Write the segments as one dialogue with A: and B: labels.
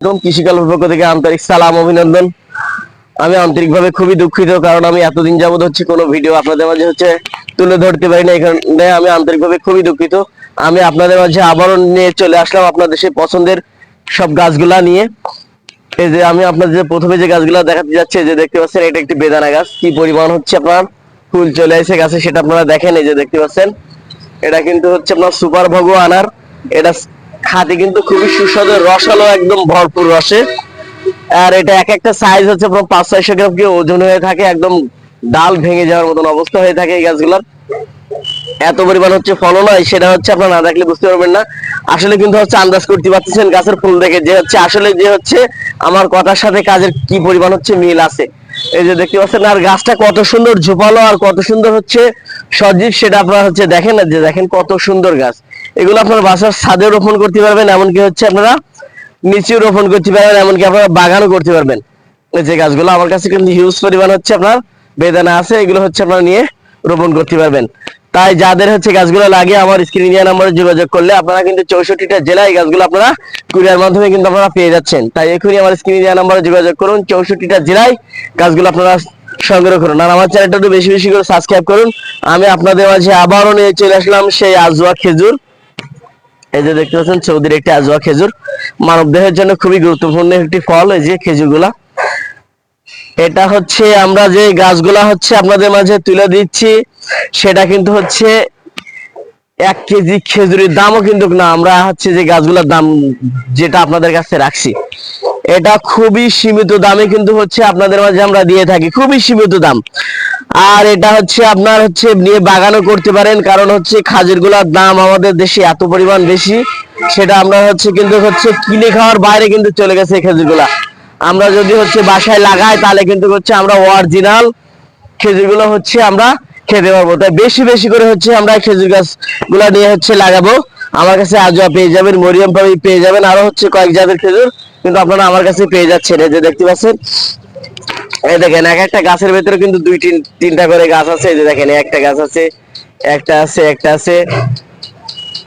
A: এবং কৃষিকল্পের পক্ষ থেকে আন্তরিক সালাম, অভিনন্দন। আমি আন্তরিকভাবে খুবই দুঃখিত, কারণ আমি এতদিন হচ্ছে কোনো ভিডিও আপনাদের মাঝে হচ্ছে তুলে ধরতে পারি না এখানে আমি খুবই দুঃখিত। আমি আপনাদের মাঝে আবারও নিয়ে চলে আসলাম আপনাদের সেই পছন্দের সব গাছগুলা নিয়ে। এই যে আমি আপনাদের প্রথমে যে গাছগুলা দেখাতে যাচ্ছি যে দেখতে পাচ্ছেন, এটা একটি বেদানা গাছ। কি পরিমাণ হচ্ছে আপনার? ফুল চলে আসে গাছে, সেটা আপনারা দেখেন, এই যে দেখতে পাচ্ছেন। এটা কিন্তু হচ্ছে আপনার সুপার ভগো আনার। এটা খাতে কিন্তু খুবই সুস্বাদু, রসালো, একদম ভরপুর রসে আর এটা এক একটা সাইজ হচ্ছে আপনার পাঁচ ছয়শো গ্রাম কি ওজন হয়ে থাকে, একদম ডাল ভেঙে যাওয়ার মতন অবস্থা হয়ে থাকে এই গাছগুলোর। এত পরিমাণ হচ্ছে ফলন হয়, সেটা হচ্ছে আপনার না দেখলে বুঝতে পারবেন না। আসলে কিন্তু হচ্ছে আন্দাজ করতে পারতেছেন গাছের ফুল দেখে, যে হচ্ছে আসলে যে হচ্ছে আমার কথার সাথে কাজের কি পরিমাণ হচ্ছে মিল আছে। এই যে দেখতে পাচ্ছেন, আর গাছটা কত সুন্দর ঝোপালো, আর কত সুন্দর হচ্ছে সজীব, সেটা আপনারা হচ্ছে দেখেন না, যে দেখেন কত সুন্দর গাছ। এগুলো আপনার বাসার ছাদে রোপণ করতে পারবেন, এমনকি হচ্ছে আপনারা নিচেও রোপণ করতে পারবেন, এমনকি আপনারা বাগানও করতে পারবেন। যে গাছগুলো আমার কাছে কিন্তু হিউজ পরিমাণ হচ্ছে আপনার বেদানা আছে, এগুলো হচ্ছে আপনারা নিয়ে রোপণ করতে পারবেন। তাই যাদের হচ্ছে গাছগুলো লাগে, আমার স্ক্রিন ইন্ডিয়া নাম্বারে যোগাযোগ করলে আপনারা কিন্তু চৌষট্টিটা জেলায় গাছগুলো আপনারা কুরিয়ার মাধ্যমে কিন্তু আপনারা পেয়ে যাচ্ছেন। তাই এখনই আমার স্ক্রিন ইন্ডিয়া নাম্বারে যোগাযোগ করুন, চৌষট্টিটা জেলায় গাছগুলো আপনারা সংগ্রহ করুন। আর আমার চ্যানেলটা একটু বেশি বেশি করে সাবস্ক্রাইব করুন। আমি আপনাদের মাঝে আবারও নিয়ে চলে আসলাম সেই আজওয়া খেজুর। এই যে দেখতে পাচ্ছেন, সৌদির একটি আজওয়া খেজুর। মানব দেহের জন্য খুবই গুরুত্বপূর্ণ একটি ফল, এই যে খেজুরগুলা। এটা হচ্ছে আমরা যে গাছগুলা হচ্ছে আপনাদের মাঝে তুলে দিচ্ছি, সেটা কিন্তু হচ্ছে এক কেজি খেজুরের দামও কিন্তু না, আমরা হচ্ছে যে গাছগুলোর দাম যেটা আপনাদের কাছে রাখছি। এটা খুবই সীমিত দামে কিন্তু হচ্ছে আপনাদের মাঝে আমরা দিয়ে থাকি, খুবই সীমিত দাম। আর এটা হচ্ছে আপনার হচ্ছে নিয়ে বাগানও করতে পারেন, কারণ হচ্ছে খাজুরগুলোর দাম আমাদের দেশে এত পরিমাণ বেশি, সেটা আমরা হচ্ছে কিন্তু হচ্ছে কিনে খাওয়ার বাইরে কিন্তু চলে গেছে এই খেজুরগুলা। আমরা যদি হচ্ছে বাসায় লাগাই, তাহলে কিন্তু হচ্ছে আমরা অরিজিনাল খেজুরগুলো হচ্ছে আমরা খেতে পারব। তাই বেশি বেশি করে হচ্ছে আমরা খেজুর গাছগুলা নিয়ে হচ্ছে লাগাবো। আমার কাছে আজোয়া পেয়ে যাবেন, মরিয়াম পাবি পেয়ে যাবেন আরও হচ্ছে কয়েক জাতের খেজুর কিন্তু আপনারা আমার কাছে পেয়ে যাচ্ছেন। এই যে দেখতে পাচ্ছেন এই দেখেন, এক একটা গাছের ভেতরে কিন্তু দুই তিন তিনটা করে গাছ আছে। এই যে দেখেন একটা গাছ আছে, একটা আছে একটা আছে।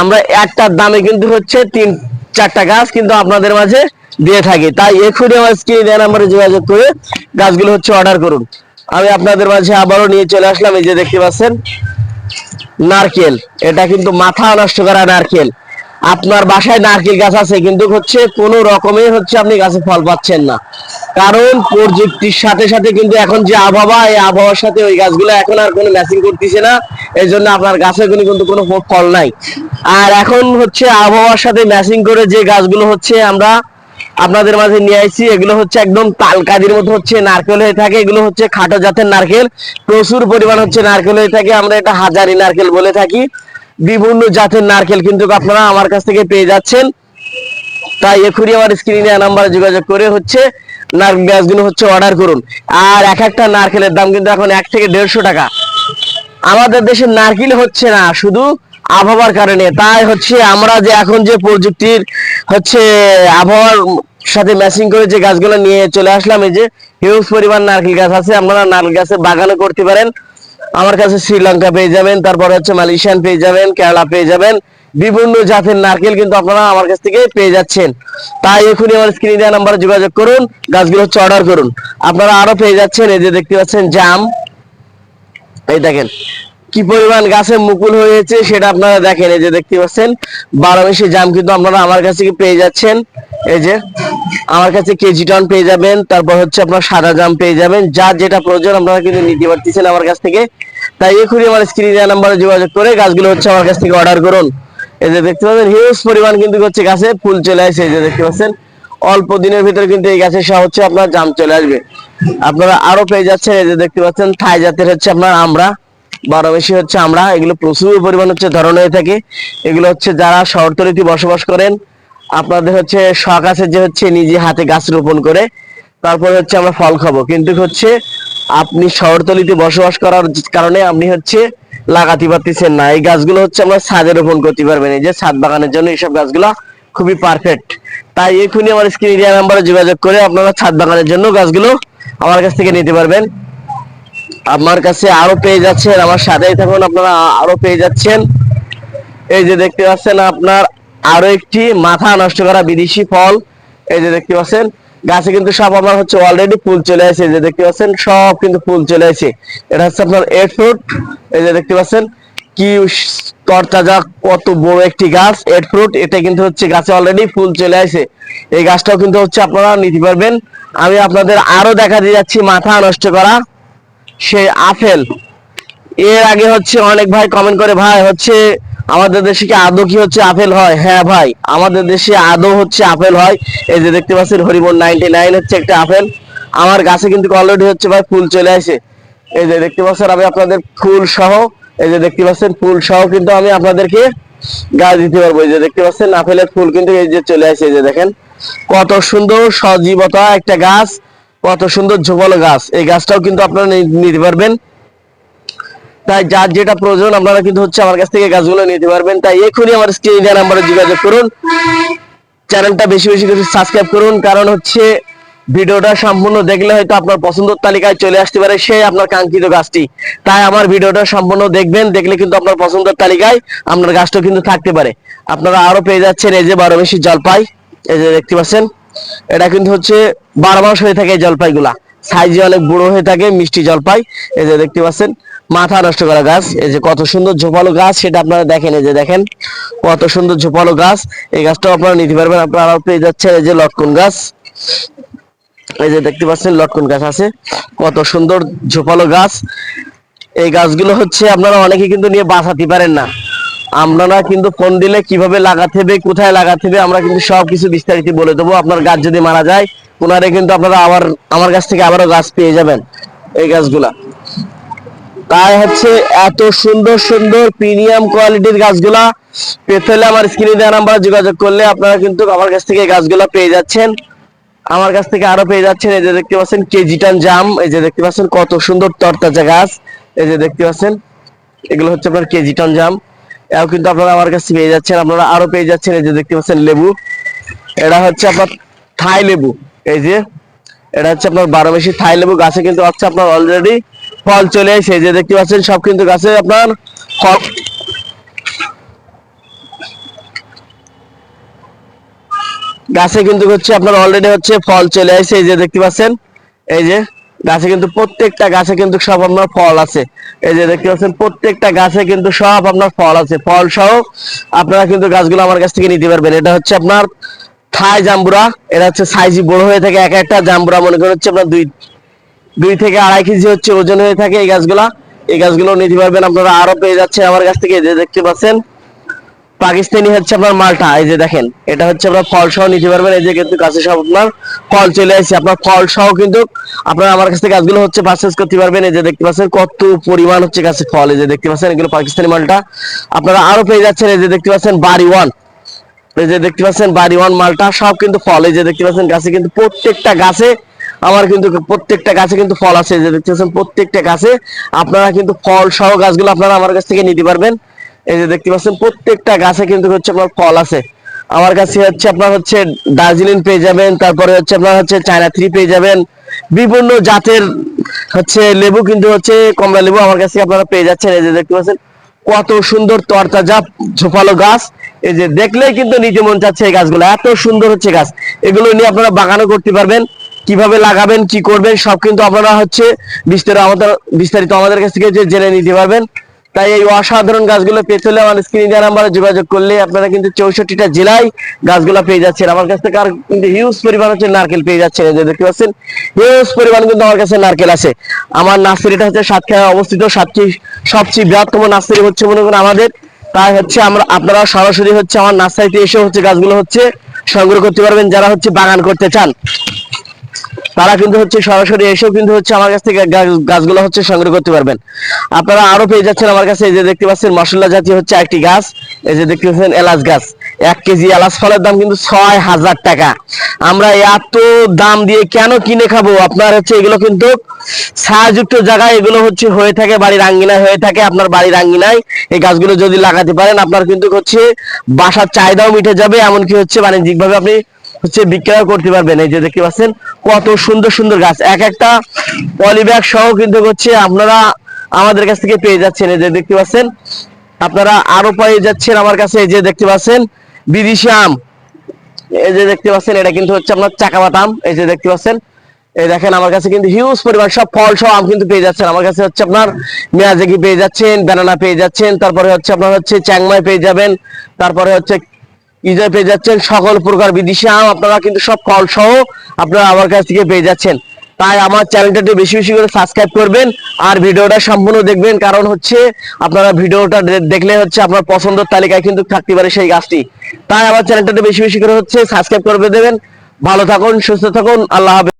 A: আমরা একটার দামে কিন্তু হচ্ছে তিন চারটা গাছ কিন্তু আপনাদের মাঝে দিয়ে থাকি। তাই এখনই আমার স্ক্রিনে দেওয়া নাম্বারে যোগাযোগ করে গাছগুলো হচ্ছে অর্ডার করুন। আমি আপনাদের মাঝে আবারও নিয়ে চলে আসলাম, এই যে দেখতে পাচ্ছেন, নারকেল। এটা কিন্তু মাথা নষ্ট করা নারকেল। আপনার বাসায় নারকেল গাছ আছে, কিন্তু হচ্ছে কোনো রকমে হচ্ছে আপনি গাছে ফল পাচ্ছেন না। কারণ প্রযুক্তির সাথে সাথে কিন্তু এখন যে আবহাওয়া, এই আবহাওয়ার সাথে ওই গাছগুলো এখন আর কোনো ম্যাচিং করতেছে না। এই জন্য আপনার গাছে কোনো কিন্তু কোনো ফল নাই। আর এখন হচ্ছে আবহাওয়ার সাথে ম্যাচিং করে যে গাছগুলো হচ্ছে আমরা আপনাদের মাঝে নিয়ে আসছি, এগুলো হচ্ছে একদম তালকাদির মতো হচ্ছে নারকেল হয়ে থাকে। এগুলো হচ্ছে খাটো জাতের নারকেল। প্রচুর পরিমাণ হচ্ছে নারকেল হয়ে থাকে। আমরা এটা হাজারি নারকেল বলে থাকি। বিভিন্ন জাতের নারকেল কিন্তু আপনারা আমার কাছ থেকে পেয়ে যাচ্ছেন। তাই এখনই আমার স্ক্রিনে নাম্বারে যোগাযোগ করে হচ্ছে নারকেল গাছগুলো হচ্ছে অর্ডার করুন। আর এক একটা নারকেলের দাম কিন্তু এখন এক থেকে দেড়শো টাকা। আমাদের দেশে নারকেল হচ্ছে না, শুধু আবহাওয়ার কারণে। তাই হচ্ছে আমরা যে এখন যে প্রযুক্তির হচ্ছে আবহাওয়ার সাথে ম্যাচিং করে যে গাছগুলো নিয়ে চলে আসলাম, এই যে হিউজ পরিমাণ নারকেল গাছ আছে, আপনারা নারকেল গাছে বাগানও করতে পারেন। আমার কাছে শ্রীলঙ্কা পেয়ে যাবেন, তারপর হচ্ছে মালয়েশিয়ান পেয়ে যাবেন, কেরালা পেয়ে যাবেন, বিভিন্ন জাতের নারকেল কিন্তু আপনারা আমার কাছ থেকে পেয়ে যাচ্ছেন। তাই এখনই আমার স্ক্রিনে দেওয়া নাম্বারে যোগাযোগ করুন, গাছগুলো হচ্ছে অর্ডার করুন। আপনারা আরও পেয়ে যাচ্ছেন, এই যে দেখতে পাচ্ছেন জাম। এই দেখেন, কি পরিমাণ গাছে মুকুল হয়েছে সেটা আপনারা দেখেন, এই যে দেখতে পাচ্ছেন বারো জাম কিন্তু আপনারা আমার কাছ থেকে পেয়ে যাচ্ছেন। এই যে, আমার কাছে কেজি টন পেয়ে যাবেন, তারপর হচ্ছে আপনার সাদা জাম পেয়ে যাবেন, যার যেটা প্রয়োজন আপনারা কিন্তু নিতে পারতেছেন আমার কাছ থেকে। তাই এখনই আমার স্ক্রিনে নাম্বারে যোগাযোগ করে গাছগুলো হচ্ছে আমার কাছ থেকে অর্ডার করুন। এই যে দেখতে পাচ্ছেন হিউজ পরিমাণ কিন্তু হচ্ছে গাছে ফুল চলে আসছে এই যে দেখতে পাচ্ছেন। অল্প দিনের ভিতরে কিন্তু এই গাছের সহ হচ্ছে আপনার জাম চলে আসবে। আপনারা আরও পেয়ে যাচ্ছেন, এই যে দেখতে পাচ্ছেন, থাই জাতের হচ্ছে আপনার আমরা, বারো বেশি হচ্ছে আমরা, এগুলো প্রচুর পরিমাণ হচ্ছে ধরন হয়ে থাকে। এগুলো হচ্ছে যারা শহরতলিতে বসবাস করেন আপনাদের হচ্ছে শখ আছে যে হচ্ছে নিজে হাতে গাছ রোপণ করে, তারপর হচ্ছে আমরা ফল খাব। কিন্তু হচ্ছে আপনি শহরতলিতে বসবাস করার কারণে আপনি হচ্ছে লাগাতে পারতেছেন না। এই গাছগুলো হচ্ছে আমরা ছাদে রোপণ করতে পারবেন। এই যে ছাদ বাগানের জন্য এইসব গাছগুলো খুবই পারফেক্ট তাই এখনই আমার স্ক্রিন এরিয়া নাম্বারে যোগাযোগ করে আপনারা ছাদ বাগানের জন্য গাছগুলো আমার কাছ থেকে নিতে পারবেন। আমার কাছে আরও পেয়ে যাচ্ছেন, আমার সাথেই থাকুন, আপনারা আরও পেয়ে যাচ্ছেন। এই যে দেখতে পাচ্ছেন আপনার আরও একটি মাথা নষ্ট করা বিদেশি ফল। এই যে দেখতে পাচ্ছেন, গাছে কিন্তু সব আমার হচ্ছে অলরেডি ফুল চলে আসে। যে দেখতে পাচ্ছেন, সব কিন্তু ফুল চলে আসে। এটা হচ্ছে আপনার এড ফ্রুট এই যে দেখতে পাচ্ছেন, কি তরতাজা কত বড় একটি গাছ। এড ফ্রুট এটা কিন্তু হচ্ছে গাছে অলরেডি ফুল চলে আসে। এই গাছটাও কিন্তু হচ্ছে আপনারা নিতে পারবেন। আমি আপনাদের আরও দেখা দিয়ে যাচ্ছি মাথা নষ্ট করা সেই আপেল। এর আগে হচ্ছে অনেক ভাই কমেন্ট করে, ভাই, হচ্ছে আমাদের দেশে কি আদৌ কি হচ্ছে আপেল হয়? হ্যাঁ ভাই, আমাদের দেশে আদৌ হচ্ছে আপেল হয়। এই যে দেখতে পাচ্ছেন হরিমন নাইনটি নাইন হচ্ছে একটা আপেল। আমার গাছে কিন্তু অলরেডি হচ্ছে ভাই ফুল চলে আসে। এই যে দেখতে পাচ্ছেন, আমি আপনাদের ফুল সহ, এই যে দেখতে পাচ্ছেন, ফুল সহ কিন্তু আমি আপনাদেরকে গাছ দিতে পারব। এই যে দেখতে পাচ্ছেন, আপেলের ফুল কিন্তু এই যে চলে আসে, এই যে দেখেন। কত সুন্দর সজীবতা একটা গাছ, কত সুন্দর ঝোপালো গাছ। এই গাছটাও কিন্তু আপনারা নিতে পারবেন। তাই যার যেটা প্রয়োজন, আপনারা কিন্তু হচ্ছে আমার কাছ থেকে গাছগুলো নিতে পারবেন। তাই এখনই আমার স্ক্রিনে দেওয়া নাম্বারে যোগাযোগ করুন। চ্যানেলটা বেশি বেশি করে সাবস্ক্রাইব করুন, কারণ হচ্ছে ভিডিওটা সম্পূর্ণ দেখলে হয়তো আপনার পছন্দের তালিকায় চলে আসতে পারে সেই আপনার কাঙ্ক্ষিত গাছটি। তাই আমার ভিডিওটা সম্পূর্ণ দেখবেন, দেখলে কিন্তু আপনার পছন্দের তালিকায় আপনার গাছটা কিন্তু থাকতে পারে। আপনারা আরও পেয়ে যাচ্ছেন এই যে বারো বেশি জলপাই, এই যে দেখতে পাচ্ছেন, এটা কিন্তু হচ্ছে বারো মাস হয়ে থাকে জলপাইগুলা। সাইজে অনেক বড় হয়ে থাকে, মিষ্টি জলপাই এই যে দেখতে পাচ্ছেন, মাথা নষ্ট করা গাছ। এই যে কত সুন্দর ঝোপালো গাছ, সেটা আপনারা দেখেন, এই যে দেখেন, কত সুন্দর ঝোপালো গাছ। এই গাছটাও আপনারা নিতে পারবেন আপনারা পেয়ে যাচ্ছেন এই যে লটকন গাছ। এই যে দেখতে পাচ্ছেন, লটকন গাছ আছে। কত সুন্দর ঝোপালো গাছ। এই গাছগুলো হচ্ছে আপনারা অনেকে কিন্তু নিয়ে বাঁচাতে পারেন না। আপনারা কিন্তু ফোন দিলে কীভাবে লাগাতে হবে, কোথায় লাগাতে হবে, আমরা কিন্তু সবকিছু বিস্তারিত বলে দেবো। আপনার গাছ যদি মারা যায় ওনারে কিন্তু আপনারা আবার আমার কাছ থেকে আবারও গাছ পেয়ে যাবেন এই গাছগুলা। তাই হচ্ছে এত সুন্দর সুন্দর প্রিমিয়াম কোয়ালিটির গাছগুলা পেতে হলে আমার স্ক্রিনে দেওয়া নাম্বার যোগাযোগ করলে আপনারা কিন্তু আমার কাছ থেকে এই গাছগুলা পেয়ে যাচ্ছেন। আমার কাছ থেকে আরও পেয়ে যাচ্ছেন এই যে দেখতে পাচ্ছেন কেজিটান জাম, এই যে দেখতে পাচ্ছেন কত সুন্দর তরতাজা গাছ, এই যে দেখতে পাচ্ছেন, এগুলো হচ্ছে আপনার কেজিটান জাম। এও কিন্তু আপনারা আমার কাছে পেয়ে যাচ্ছেন, আপনারা আরও পেয়ে যাচ্ছেন এই যে দেখতে পাচ্ছেন লেবু। এটা হচ্ছে আপনার থাই লেবু। এই যে, এটা হচ্ছে আপনার বারো মাসি থাই লেবু গাছে কিন্তু হচ্ছে আপনার অলরেডি ফল চলে এসে যে দেখতে পাচ্ছেন, সব কিন্তু গাছে আপনার ফল গাছে কিন্তু হচ্ছে আপনার অলরেডি হচ্ছে ফল চলে আসছে এই যে দেখতে পাচ্ছেন, এই যে গাছে কিন্তু প্রত্যেকটা গাছে কিন্তু সব আপনার ফল আছে। এই যে দেখতে পাচ্ছেন, প্রত্যেকটা গাছে কিন্তু সব আপনার ফল আছে। ফল সহ আপনারা কিন্তু গাছগুলো আমার কাছ থেকে নিতে পারবেন। এটা হচ্ছে আপনার থাই জাম্বুরা, এটা হচ্ছে সাইজ বড় হয়ে থাকে, এক একটা জাম্বুরা মনে করেন হচ্ছে আপনার দুই দুই থেকে আড়াই কেজি হচ্ছে ওজন হয়ে থাকে এই গাছগুলা। এই গাছগুলো নিতে পারবেন আপনারা আরও পেয়ে যাচ্ছে আমার কাছ থেকে যে দেখতে পাচ্ছেন। পাকিস্তানি হচ্ছে আপনার মালটা, এই যে দেখেন, এটা হচ্ছে আপনার ফল সহ নিতে পারবেন, এই যে কিন্তু গাছে সব আপনার ফল চলে আসছে, আপনার ফল সহ কিন্তু আপনারা আমার কাছ থেকে গাছগুলো হচ্ছে পারচেস করতে পারবেন, এই যে দেখতে পাচ্ছেন কত পরিমাণ হচ্ছে গাছে ফল, এই যে দেখতে পাচ্ছেন এগুলো পাকিস্তানি মালটা। আপনারা আরও পেয়ে যাচ্ছেন, এই যে দেখতে পাচ্ছেন বাড়ি ওয়ান এই যে দেখতে পাচ্ছেন বাড়ি ওয়ান মালটা, সব কিন্তু ফল। এই যে দেখতে পাচ্ছেন গাছে কিন্তু প্রত্যেকটা গাছে, আমার কিন্তু প্রত্যেকটা গাছে কিন্তু ফল আছে। যে দেখতে পাচ্ছেন প্রত্যেকটা গাছে আপনারা কিন্তু ফল সহ গাছগুলো আপনারা আমার কাছ থেকে নিতে পারবেন। এই যে দেখতে পাচ্ছেন প্রত্যেকটা গাছে কিন্তু হচ্ছে আপনার ফল আছে। আমার কাছে হচ্ছে আপনার হচ্ছে দার্জিলিং পেয়ে যাবেন, তারপরে হচ্ছে আপনার হচ্ছে চায়না থ্রি পেয়ে যাবেন। বিভিন্ন জাতের হচ্ছে লেবু কিন্তু হচ্ছে কমলা লেবু আমার কাছে আপনারা পেয়ে যাচ্ছেন। এই যে দেখতে পাচ্ছেন কত সুন্দর তরতাজা ঝোপালো গাছ। এই যে দেখলেই কিন্তু নিজে মন চাচ্ছে এই গাছগুলো। এত সুন্দর হচ্ছে গাছ। এগুলো নিয়ে আপনারা বাগানও করতে পারবেন। কীভাবে লাগাবেন, কি করবেন, সব কিন্তু আপনারা হচ্ছে বিস্তারিত আমাদের বিস্তারিত আমাদের কাছ থেকে জেনে নিতে পারবেন। তাই এই অসাধারণ গাছগুলো পেতে হলে আমার স্ক্রিনে দেওয়া নাম্বারে যোগাযোগ করলে আপনারা কিন্তু চৌষট্টিটা জেলায় গাছগুলো পেয়ে যাচ্ছেন। আমার কাছ থেকে আর কিন্তু হিউজ পরিমাণ হচ্ছে নারকেল পেয়ে যাচ্ছেন। দেখতে পাচ্ছেন হিউজ পরিমাণ কিন্তু আমার কাছে নারকেল আছে। আমার নার্সারিটা হচ্ছে সাতক্ষীরায় অবস্থিত, সাতটি সবচেয়ে বৃহত্তম নার্সারি হচ্ছে মনে করেন আমাদের। তাই হচ্ছে আমরা, আপনারা সরাসরি হচ্ছে আমার নার্সারিতে এসে হচ্ছে গাছগুলো হচ্ছে সংগ্রহ করতে পারবেন। যারা হচ্ছে বাগান করতে চান। তারা কিন্তু হচ্ছে সরাসরি এসেও কিন্তু হচ্ছে আমার কাছ থেকে গাছগুলো হচ্ছে সংগ্রহ করতে পারবেন। আপনারা আরও পেয়ে যাচ্ছেন আমার কাছে, এই যে দেখতে পাচ্ছেন মশলা জাতীয় হচ্ছে একটি গাছ, এই যে দেখতে পাচ্ছেন, এলাচ গাছ। এক কেজি এলাচ ফলের দাম কিন্তু ছয় হাজার টাকা। আমরা এত দাম দিয়ে কেন কিনে খাব? আপনার হচ্ছে এগুলো কিন্তু ছায়াযুক্ত জায়গায় এগুলো হচ্ছে হয়ে থাকে, বাড়ির আঙ্গিনায় হয়ে থাকে, আপনার বাড়ির আঙ্গিনায় এই গাছগুলো যদি লাগাতে পারেন, আপনার কিন্তু হচ্ছে বাসার চাহিদাও মিটে যাবে, এমনকি হচ্ছে বাণিজ্যিক ভাবে আপনি হচ্ছে বিক্রয় করতে পারবেন। এই যে দেখতে পাচ্ছেন, কত সুন্দর সুন্দর গাছ। এক একটা পলিব্যাগ সহ কিন্তু হচ্ছে আপনারা আমাদের কাছ থেকে পেয়ে যাচ্ছেন। এই যে দেখতে পাচ্ছেন, আপনারা আরও পেয়ে যাচ্ছেন আমার কাছে। এই যে দেখতে পাচ্ছেন, বিদেশি আম। এই যে দেখতে পাচ্ছেন, এটা কিন্তু হচ্ছে আপনার চাকাবাত আম। এই যে দেখতে পাচ্ছেন, এই দেখেন আমার কাছে কিন্তু হিউজ পরিমাণ সব ফল সব আম কিন্তু পেয়ে যাচ্ছেন। আমার কাছে হচ্ছে আপনার মেয়াজাকি পেয়ে যাচ্ছেন ব্যানানা পেয়ে যাচ্ছেন, তারপরে হচ্ছে আপনার হচ্ছে চ্যাংমাই পেয়ে যাবেন, তারপরে হচ্ছে ইজয় পেয়ে যাচ্ছেন সকল প্রকার বিদেশি আম। আপনারা কিন্তু সব ফল সহ আপনারা আমার কাছ থেকে পেয়ে যাচ্ছেন। তাই আমার চ্যানেলটাতে বেশি বেশি করে সাবস্ক্রাইব করবেন আর ভিডিওটা সম্পূর্ণ দেখবেন। কারণ হচ্ছে আপনারা ভিডিওটা দেখলে হচ্ছে আপনার পছন্দের তালিকায় কিন্তু থাকতে পারে সেই গাছটি। তাই আমার চ্যানেলটাতে বেশি বেশি করে হচ্ছে সাবস্ক্রাইব করে দেবেন। ভালো থাকুন, সুস্থ থাকুন, আল্লাহ হাফেজ।